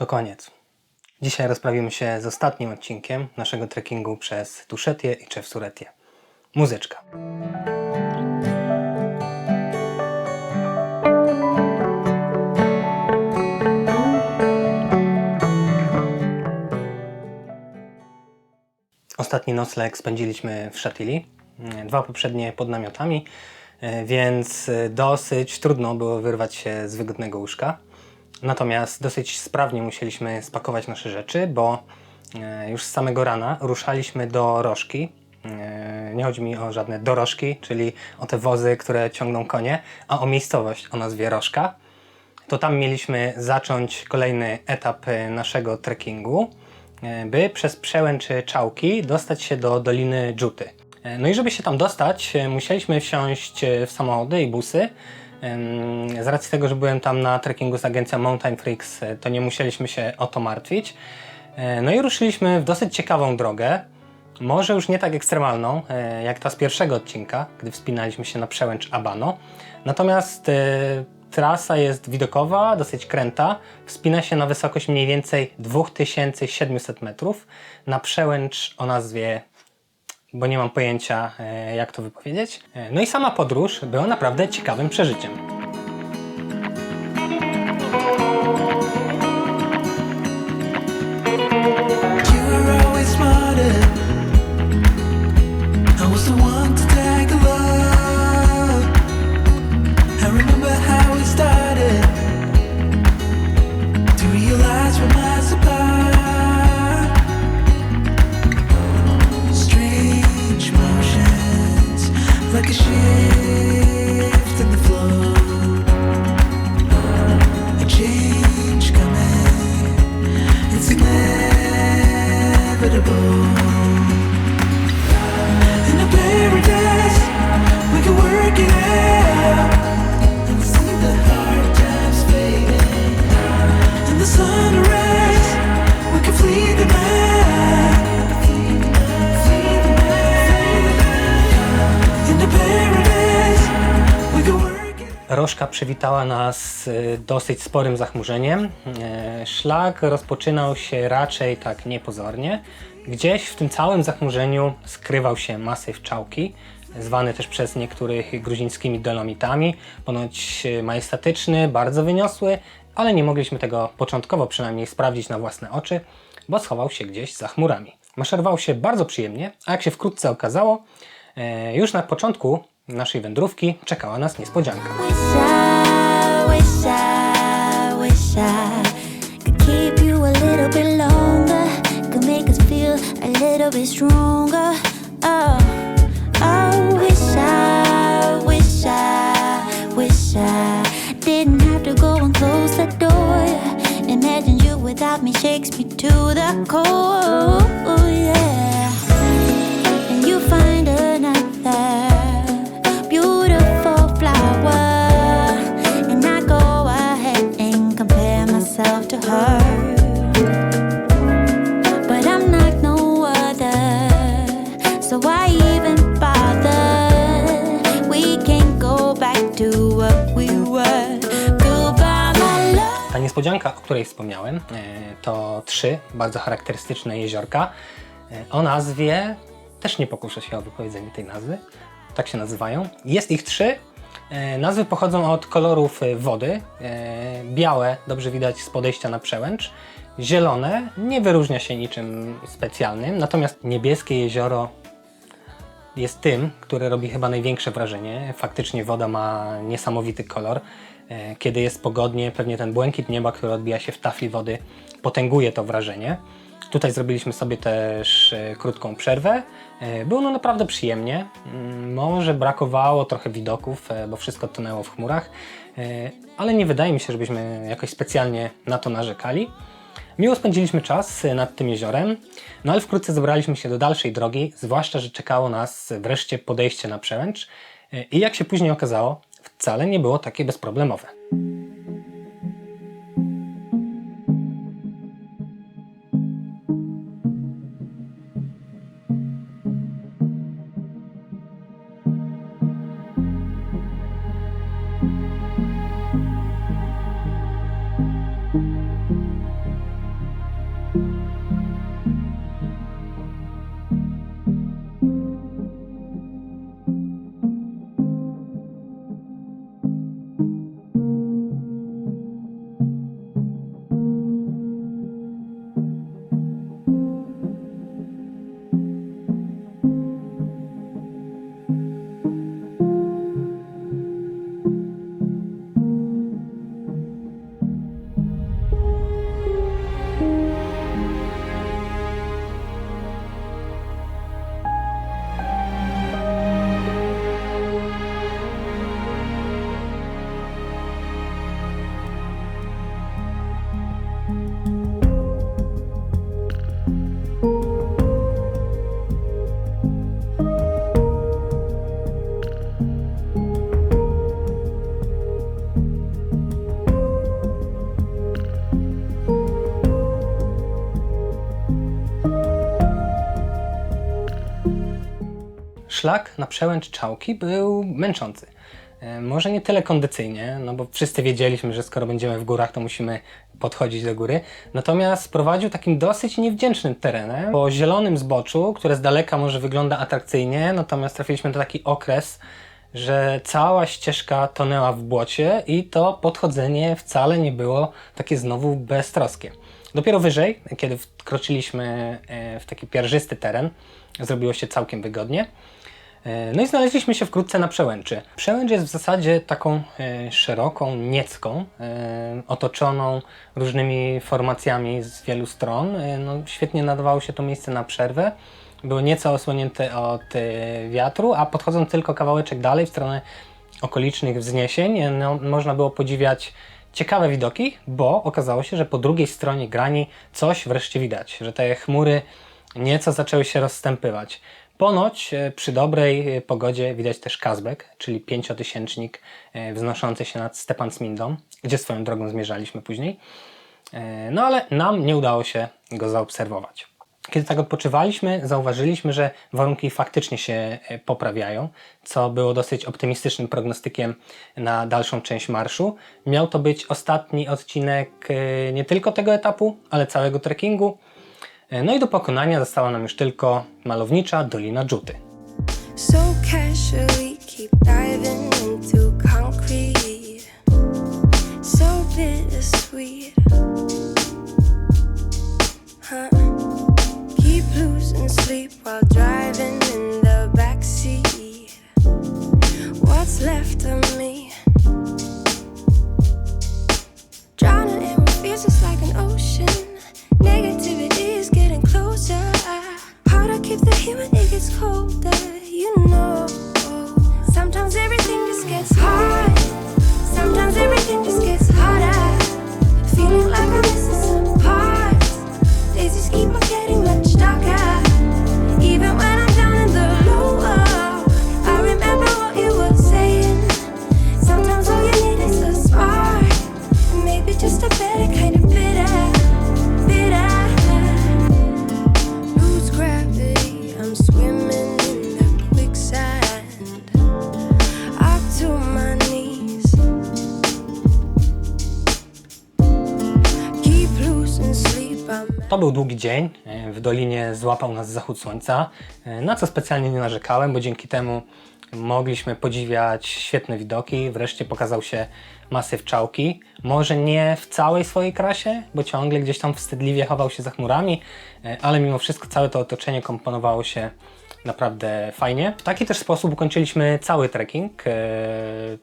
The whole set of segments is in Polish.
To koniec. Dzisiaj rozprawimy się z ostatnim odcinkiem naszego trekkingu przez Tuszetię i Czewsuretię. Muzyczka. Ostatni nocleg spędziliśmy w Szatili, dwa poprzednie pod namiotami, e, więc e, dosyć trudno było wyrwać się z wygodnego łóżka. Natomiast dosyć sprawnie musieliśmy spakować nasze rzeczy, bo e, już z samego rana ruszaliśmy do Rożki. E, Nie chodzi mi o żadne dorożki, czyli o te wozy, które ciągną konie, a o miejscowość o nazwie Rożka. To tam mieliśmy zacząć kolejny etap e, naszego trekkingu, by przez przełęczy Czałki dostać się do Doliny Dżuty. No i żeby się tam dostać, musieliśmy wsiąść w samochody i busy. Z racji tego, że byłem tam na trekkingu z agencją Mountain Freaks, e, to nie musieliśmy się o to martwić. E, No i ruszyliśmy w dosyć ciekawą drogę. Może już nie tak ekstremalną, e, jak ta z pierwszego odcinka, gdy wspinaliśmy się na przełęcz Abano. Natomiast trasa jest widokowa, dosyć kręta. Wspina się na wysokość mniej więcej 2700 metrów na przełęcz o nazwie bo nie mam pojęcia, e, jak to wypowiedzieć. E, No i sama podróż była naprawdę ciekawym przeżyciem. Work it Rożka przywitała nas y, dosyć sporym zachmurzeniem. E, Szlak rozpoczynał się raczej tak niepozornie. Gdzieś w tym całym zachmurzeniu skrywał się masyw Czałki, zwany też przez niektórych gruzińskimi dolomitami. Ponoć e, majestatyczny, bardzo wyniosły, ale nie mogliśmy tego początkowo przynajmniej sprawdzić na własne oczy, bo schował się gdzieś za chmurami. Maszerował się bardzo przyjemnie, a jak się wkrótce okazało, już na początku naszej wędrówki czekała nas niespodzianka. Imagine you without me shakes me to the core. Yeah. Niespodzianka, o której wspomniałem, e, to trzy bardzo charakterystyczne jeziorka e, o nazwie, też nie pokuszę się o wypowiedzenie tej nazwy, tak się nazywają. Jest ich trzy. E, Nazwy pochodzą od kolorów wody. Białe, dobrze widać z podejścia na przełęcz. Zielone nie wyróżnia się niczym specjalnym, natomiast niebieskie jezioro jest tym, które robi chyba największe wrażenie. Faktycznie woda ma niesamowity kolor. E, Kiedy jest pogodnie, pewnie ten błękit nieba, który odbija się w tafli wody, potęguje to wrażenie. Tutaj zrobiliśmy sobie też e, krótką przerwę. E, Było no naprawdę przyjemnie. Mm, Może brakowało trochę widoków, bo wszystko tonęło w chmurach, ale nie wydaje mi się, żebyśmy jakoś specjalnie na to narzekali. Miło spędziliśmy czas nad tym jeziorem, no ale wkrótce zabraliśmy się do dalszej drogi, zwłaszcza, że czekało nas wreszcie podejście na przełęcz i jak się później okazało, wcale nie było takie bezproblemowe. Szlak na przełęcz Czałki był męczący. E, Może nie tyle kondycyjnie, no bo wszyscy wiedzieliśmy, że skoro będziemy w górach, to musimy podchodzić do góry. Natomiast prowadził takim dosyć niewdzięcznym terenem, po zielonym zboczu, które z daleka może wygląda atrakcyjnie, natomiast trafiliśmy do taki okres, że cała ścieżka tonęła w błocie i to podchodzenie wcale nie było takie znowu beztroskie. Dopiero wyżej, kiedy wkroczyliśmy e, w taki pierzysty teren, zrobiło się całkiem wygodnie. E, No i znaleźliśmy się wkrótce na przełęczy. Przełęcz jest w zasadzie taką e, szeroką niecką, e, otoczoną różnymi formacjami z wielu stron. No, świetnie nadawało się to miejsce na przerwę. Było nieco osłonięte od wiatru, a podchodząc tylko kawałeczek dalej w stronę okolicznych wzniesień, no, można było podziwiać ciekawe widoki, bo okazało się, że po drugiej stronie grani coś wreszcie widać, że te chmury nieco zaczęły się rozstępywać. Ponoć e, przy dobrej e, pogodzie widać też Kazbek, czyli pięciotysięcznik e, wznoszący się nad Stepansmindą, gdzie swoją drogą zmierzaliśmy później. No ale nam nie udało się go zaobserwować. Kiedy tak odpoczywaliśmy, zauważyliśmy, że warunki faktycznie się poprawiają, co było dosyć optymistycznym prognostykiem na dalszą część marszu. Miał to być ostatni odcinek nie tylko tego etapu, ale całego trekkingu. E, No i do pokonania została nam już tylko malownicza Dolina Dżuty. So casually keep diving into concrete. So bittersweet. Huh? Keep losing sleep while driving To był długi dzień. E, W dolinie złapał nas zachód słońca, e, na co specjalnie nie narzekałem, bo dzięki temu mogliśmy podziwiać świetne widoki. Wreszcie pokazał się masyw Czałki. Może nie w całej swojej krasie, bo ciągle gdzieś tam wstydliwie chował się za chmurami, e, ale mimo wszystko całe to otoczenie komponowało się naprawdę fajnie. W taki też sposób ukończyliśmy cały trekking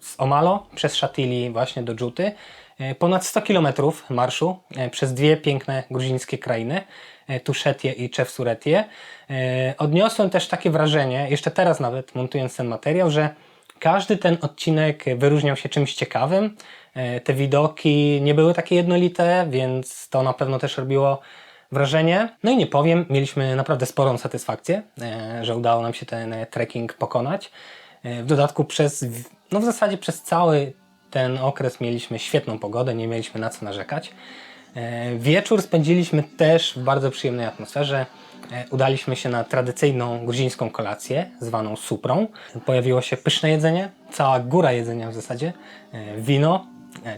z Omalo przez Shatili właśnie do Dżuty. E, Ponad 100 km marszu e, przez dwie piękne gruzińskie krainy, e, Tuszetię i Czewsuretię. Odniosłem też takie wrażenie, jeszcze teraz nawet montując ten materiał, że każdy ten odcinek wyróżniał się czymś ciekawym. Te widoki nie były takie jednolite, więc to na pewno też robiło wrażenie. No i nie powiem, mieliśmy naprawdę sporą satysfakcję, że udało nam się ten trekking pokonać. W dodatku przez, no w zasadzie przez cały ten okres mieliśmy świetną pogodę, nie mieliśmy na co narzekać. E, Wieczór spędziliśmy też w bardzo przyjemnej atmosferze. E, Udaliśmy się na tradycyjną gruzińską kolację, zwaną suprą. Pojawiło się pyszne jedzenie, cała góra jedzenia w zasadzie, e, wino,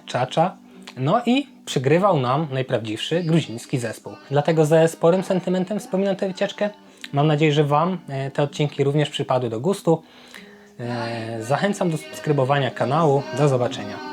czacza, no i przygrywał nam najprawdziwszy gruziński zespół. Dlatego ze sporym sentymentem wspominam tę wycieczkę. Mam nadzieję, że Wam te odcinki również przypadły do gustu. E, Zachęcam do subskrybowania kanału. Do zobaczenia.